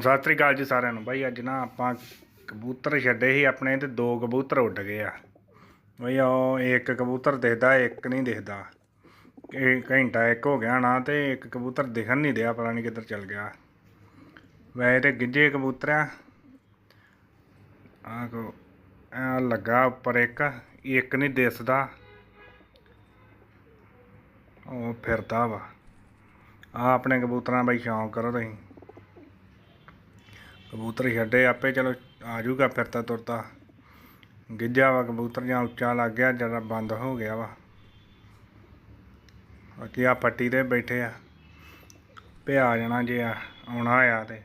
ਸਤਿ ਸ੍ਰੀ ਅਕਾਲ ਜੀ ਸਾਰਿਆਂ ਨੂੰ। ਬਾਈ ਅੱਜ ਨਾ ਆਪਾਂ ਕਬੂਤਰ ਛੱਡੇ ਸੀ ਆਪਣੇ ਤੇ ਦੋ ਕਬੂਤਰ ਉੱਡ ਗਏ ਆ। ਬਈ ਉਹ ਇੱਕ ਕਬੂਤਰ ਦਿਖਦਾ, ਇੱਕ ਨਹੀਂ ਦਿਖਦਾ। ਇਹ ਘੰਟਾ ਇੱਕ ਹੋ ਗਿਆ ਨਾ ਤੇ ਇੱਕ ਕਬੂਤਰ ਦਿਖਣ ਨਹੀਂ ਦਿਆ, ਪਤਾ ਨਹੀਂ ਕਿੱਧਰ ਚਲ ਗਿਆ। ਵੈਸੇ ਤੇ ਗਿੱਜੇ ਕਬੂਤਰ ਆ। ਆਹ ਕੋ ਆ ਲੱਗਾ ਉੱਪਰ ਇੱਕ ਇੱਕ ਨਹੀਂ ਦਿਸਦਾ। ਉਹ ਫਿਰਦਾ ਵਾ। ਆ ਆਪਣੇ ਕਬੂਤਰਾਂ ਦਾ ਬਈ ਸ਼ੌਂਕ ਕਰੋ ਤੁਸੀਂ। ਕਬੂਤਰ ਛੱਡੇ, ਆਪੇ ਚਲੋ ਆ ਜਾਊਗਾ ਫਿਰਤਾ ਤੁਰਤਾ। ਗਿੱਜਾ ਵਾ ਕਬੂਤਰ ਜਾਂ ਉੱਚਾ ਲੱਗ ਗਿਆ, ਜਰਾ ਬੰਦ ਹੋ ਗਿਆ ਵਾ। ਬਾਕੀ ਆ ਪੱਟੀ ਤੇ ਬੈਠੇ ਆ। ਪਿਆ ਜਾਣਾ ਜੇ ਆ, ਆਉਣਾ ਆ ਤੇ।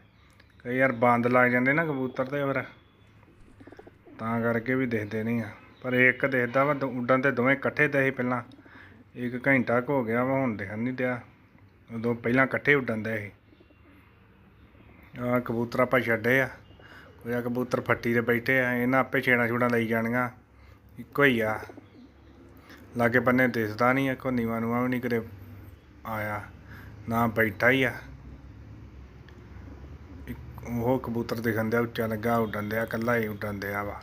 ਕਈ ਯਾਰ ਬੰਦ ਲੱਗ ਜਾਂਦੇ ਨਾ ਕਬੂਤਰ ਤੇ ਫਿਰ। ਤਾਂ ਕਰਕੇ ਵੀ ਦਿਖਦੇ ਨਹੀਂ ਆ। ਪਰ ਇੱਕ ਦਿਖਦਾ ਵਾ ਉੱਡਣ ਤੇ ਦੋਵੇਂ ਇਕੱਠੇ ਤੇ ਸੀ ਪਹਿਲਾਂ। ਇੱਕ ਘੰਟਾ ਕੁ ਹੋ ਗਿਆ ਵਾ, ਹੁਣ ਦਿਖਣ ਨਹੀਂ ਦਿਆ। ਉਦੋਂ ਪਹਿਲਾਂ ਇਕੱਠੇ ਉੱਡਣ ਦੇ ਸੀ। ਆ ਕਬੂਤਰ ਆਪਾਂ ਛੱਡੇ ਆ। ਕੋਈ ਆ ਕਬੂਤਰ ਫੱਟੀ ਤੇ ਬੈਠੇ ਆ। ਇਹਨਾਂ ਆਪੇ ਛੇੜਾਂ ਛੂੜਾਂ ਲਈ ਜਾਣੀਆਂ ਇੱਕੋ ਹੀ ਆ। ਲਾਗੇ ਬੰਨੇ ਦਿਸਦਾ ਨਹੀਂ, ਇੱਕੋ ਨੀਵਾ ਨੂਆ ਵੀ ਨਹੀਂ ਕਿਤੇ ਆਇਆ। ਨਾ ਬੈਠਾ ਹੀ ਆ। ਇੱਕ ਉਹ ਕਬੂਤਰ ਦਿਖਣ ਦਿਆ, ਉੱਚਾ ਲੱਗਾ, ਉੱਡਣ ਦਿਆ, ਇਕੱਲਾ ਹੀ ਉੱਡਣ ਦਿਆ ਵਾ।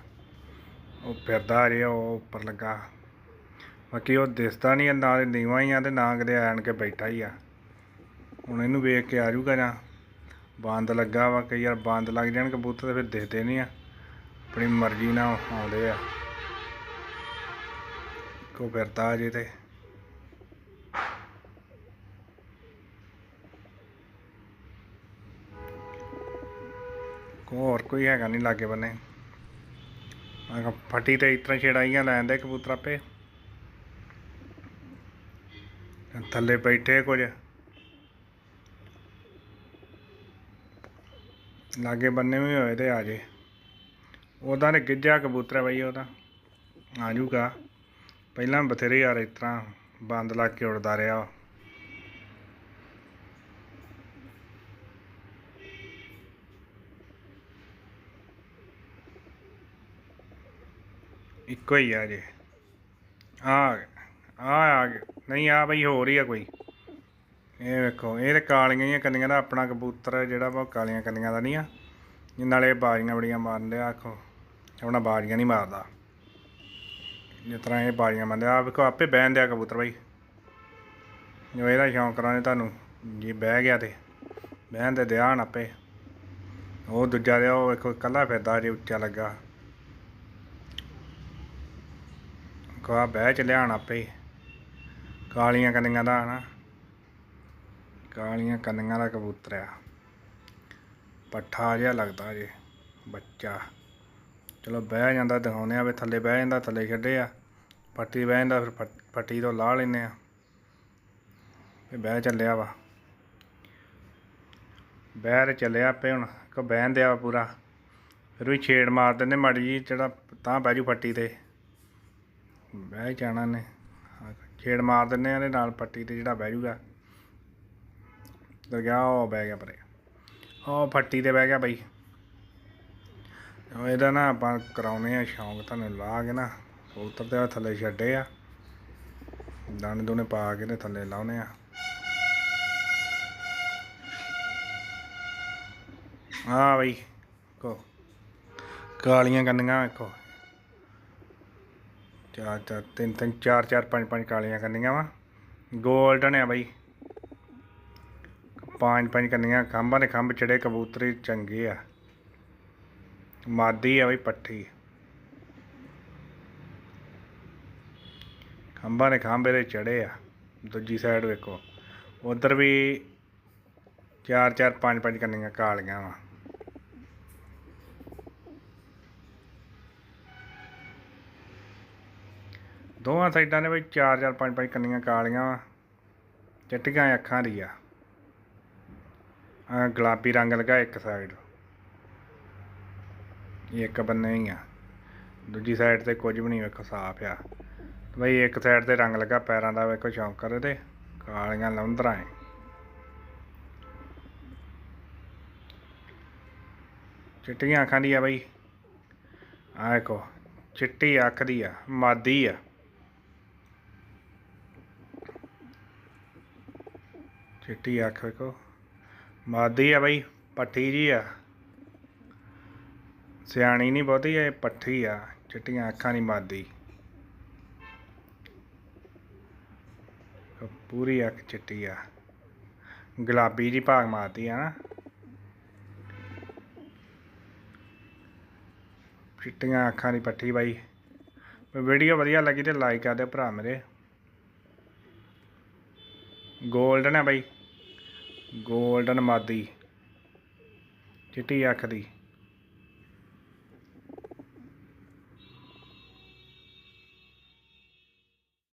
ਉਹ ਫਿਰਦਾ ਰਿਹਾ, ਉਹ ਉੱਪਰ ਲੱਗਾ। ਬਾਕੀ ਉਹ ਦਿਸਦਾ ਨਹੀਂ, ਨਾ ਨੀਵਾ ਹੀ ਆ ਤੇ ਨਾ ਕਿਤੇ ਆਣ ਕੇ ਬੈਠਾ ਹੀ ਆ। ਹੁਣ ਇਹਨੂੰ ਵੇਖ ਕੇ ਆ ਜਾਊਗਾ ਜਾਂ ਬੰਦ ਲੱਗਾ ਵਾ, ਕਈ ਵਾਰ ਬੰਦ ਲੱਗ ਜਾਣ ਕਬੂਤਰ ਫਿਰ ਦਿਖਦੇ ਨਹੀਂ ਆ। ਆਪਣੀ ਮਰਜ਼ੀ ਨਾਲ ਆਉਂਦੇ ਆ। ਕੋ ਫਿਰਦਾ ਅਜੇ ਤੇ। ਹੋਰ ਕੋਈ ਹੈਗਾ ਨਹੀਂ ਲਾਗੇ ਬੰਨੇ। ਮੈਂ ਕਿਹਾ ਫੱਟੀ ਤੇ ਇਤਨਾ ਛੇੜਾਈਆਂ ਲੈਂਦੇ ਕਬੂਤਰ ਆਪੇ। ਥੱਲੇ ਬੈਠੇ ਕੁਝ। ਲਾਗੇ ਬੰਨੇ ਵੀ ਹੋਏ ਤੇ ਆ ਜੇ। ਉਹਦਾ ਨੇ ਗਿੱਜਾ ਕਬੂਤਰ ਹੈ ਬਈ ਉਹਦਾ। ਆ ਜੂਗਾ। ਪਹਿਲਾਂ ਬਥੇਰੇ ਯਾਰ ਇਸ ਤਰ੍ਹਾਂ ਬੰਦ ਲਾ ਕੇ ਉੜਦਾ ਰਿਹਾ ਵਾ। ਇੱਕੋ ਹੀ ਆ ਜੇ। ਆ ਆ ਆ, ਨਹੀਂ ਆ ਬਈ, ਹੋਰ ਹੀ ਆ ਕੋਈ। ਇਹ ਵੇਖੋ, ਇਹ ਤੇ ਕਾਲੀਆਂ ਹੀ ਕੰਨੀਆਂ ਦਾ, ਆਪਣਾ ਕਬੂਤਰ ਜਿਹੜਾ ਵਾ, ਉਹ ਕਾਲੀਆਂ ਕੰਨੀਆਂ ਦਾ ਨਹੀਂ ਆ। ਇਹ ਨਾਲੇ ਬਾਜ਼ੀਆਂ ਬੜੀਆਂ ਮਾਰਨ ਡਿਆ, ਆਖੋ, ਆਪਣਾ ਬਾਜ਼ੀਆਂ ਨਹੀਂ ਮਾਰਦਾ। ਜਿਸ ਤਰ੍ਹਾਂ ਇਹ ਬਾਜ਼ੀਆਂ ਮਾਰਦੇ ਆ ਵੇਖੋ, ਆਪੇ ਬਹਿਣ ਦਿਆ ਕਬੂਤਰ ਬਾਈ। ਜੋ ਇਹਦਾ ਸ਼ੌਂਕ ਕਰਾਂਗੇ ਤੁਹਾਨੂੰ, ਜੇ ਬਹਿ ਗਿਆ ਤੇ। ਬਹਿਣ ਦੇ ਧਿਆਨ ਆਪੇ। ਉਹ ਦੂਜਾ ਦੇ ਉਹ ਵੇਖੋ, ਇਕੱਲਾ ਫਿਰਦਾ ਜੇ ਉੱਚਾ ਲੱਗਾ। ਕਾ ਬਹਿ ਚ ਲਿਆਣ ਆਪੇ। ਕਾਲੀਆਂ ਕੰਨੀਆਂ ਦਾ ਹਨਾ। ਕਾਲੀਆਂ ਕੰਨੀਆਂ ਦਾ ਕਬੂਤਰ ਆ। ਪੱਠਾ ਜਿਹਾ ਲੱਗਦਾ ਜੇ, ਬੱਚਾ। ਚਲੋ ਬਹਿ ਜਾਂਦਾ, ਦਿਖਾਉਂਦੇ ਆ ਵੀ ਥੱਲੇ ਬਹਿ ਜਾਂਦਾ, ਥੱਲੇ ਖੇਡੇ ਆ। ਪੱਟੀ ਬਹਿ ਜਾਂਦਾ, ਫਿਰ ਫੱਟ- ਪੱਟੀ ਤੋਂ ਲਾਹ ਲੈਨੇ ਆ। ਇਹ ਬਹਿ ਚੱਲਿਆ ਵਾ। ਬਹਿ ਚੱਲਿਆ ਆਪੇ ਹੁਣ ਕੋ ਬਹਿਣ ਦਿਆ ਵਾ ਪੂਰਾ। ਫਿਰ ਵੀ ਛੇੜ ਮਾਰ ਦਿੰਦੇ ਮਾੜੀ ਜੀ ਜਿਹੜਾ ਤਾਂ ਬਹਿ ਜੂ ਪੱਟੀ ਤੇ। ਬਹਿ ਜਾਣਾ ਨੇ ਛੇੜ ਮਾਰ ਦਿੰਦੇ ਆ ਇਹਦੇ ਨਾਲ, ਪੱਟੀ ਤੇ ਜਿਹੜਾ ਬਹਿ ਜੂਗਾ। ਤੇ ਗਿਆ ਉਹ ਬਹਿ ਗਿਆ ਪਰੇ। ਉਹ ਫੱਟੀ ਤੇ ਬਹਿ ਗਿਆ ਬਾਈ। ਇਹਦਾ ਨਾ ਆਪਾਂ ਕਰਾਉਨੇ ਆ ਸ਼ੌਂਕ, ਤੁਹਾਨੂੰ ਲਾ ਕੇ ਨਾ ਕਬੂਤਰ ਤੇ ਥੱਲੇ ਛੱਡੇ ਆ। ਦਾਣੇ ਦੋਨੇ ਪਾ ਕੇ ਤੇ ਥੱਲੇ ਲਾਉਨੇ ਆ। ਹਾਂ ਬਈ ਕੋ ਕਾਲੀਆਂ ਕੰਨੀਆਂ, ਵੇਖੋ। ਚਾਰ ਚਾਰ, ਤਿੰਨ ਤਿੰਨ, ਚਾਰ ਚਾਰ, ਪੰਜ ਪੰਜ ਕਾਲੀਆਂ ਕੰਨੀਆਂ ਵਾ। ਗੋਲਡਨ ਆ ਬਈ। ਪੰਜ ਪੰਜ ਕੰਨੀਆਂ, ਖੰਭਾਂ ਦੇ ਖੰਭ ਚੜੇ, ਕਬੂਤਰੀ ਚੰਗੇ ਆ। ਮਾਦੀ ਆ ਬਈ, ਪੱਠੀ। ਖੰਭਾਂ ਨੇ ਖੰਭ ਇਹਦੇ ਚੜੇ ਆ। ਦੂਜੀ ਸਾਈਡ ਵੇਖੋ। ਉਧਰ ਵੀ ਚਾਰ ਚਾਰ, ਪੰਜ ਪੰਜ ਕੰਨੀਆਂ ਕਾਲੀਆਂ ਵਾ। ਦੋਵਾਂ ਸਾਈਡਾਂ ਦੇ ਵਿੱਚ ਚਾਰ ਚਾਰ, ਪੰਜ ਪੰਜ ਕੰਨੀਆਂ ਕਾਲੀਆਂ ਵਾ। ਚਿੱਟੀਆਂ ਅੱਖਾਂ ਦੀ ਆ। ਗੁਲਾਬੀ ਰੰਗ ਲਗਾ ਇੱਕ ਸਾਈਡ ਇੱਕ ਬੰਨੇ ਹੀ ਆ। ਦੂਜੀ ਸਾਈਡ ਤੇ ਕੁਝ ਵੀ ਨਹੀਂ, ਵੇਖੋ ਸਾਫ਼ ਆ। ਬਈ ਇੱਕ ਸਾਈਡ ਤੇ ਰੰਗ ਲੱਗਾ, ਪੈਰਾਂ ਦਾ ਵੇਖੋ ਸ਼ੌਂਕ ਤੇ ਕਾਲੀਆਂ ਲੰਦਰਾਂ ਏ। ਚਿੱਟੀਆਂ ਅੱਖਾਂ ਦੀ ਆ ਬਈ। ਆ ਵੇਖੋ, ਚਿੱਟੀ ਅੱਖ ਦੀ ਆ, ਮਾਦੀ ਆ। ਚਿੱਟੀ ਅੱਖ ਵੇਖੋ। ਮਾਦੀ ਆ ਬਈ, ਪੱਠੀ ਜੀ ਆ। ਸਿਆਣੀ ਨਹੀਂ ਬਹੁਤੀ, ਇਹ ਪੱਠੀ ਆ। ਚਿੱਟੀਆਂ ਅੱਖਾਂ ਨਹੀਂ ਮਾਦੀ। ਪੂਰੀ ਅੱਖ ਚਿੱਟੀ ਆ। ਗੁਲਾਬੀ ਜੀ ਭਾਗ ਮਾਰਦੀ ਆ ਨਾ। ਚਿੱਟੀਆਂ ਅੱਖਾਂ ਦੀ ਪੱਠੀ ਬਾਈ। ਵੀਡੀਓ ਵਧੀਆ ਲੱਗੀ ਤੇ ਲਾਈਕ ਕਰ ਦਿਓ ਭਰਾ ਮੇਰੇ। ਗੋਲਡਨ ਹੈ ਬਾਈ। ਗੋਲਡਨ ਮਾਦੀ ਚਿੱਟੀ ਅੱਖ ਦੀ।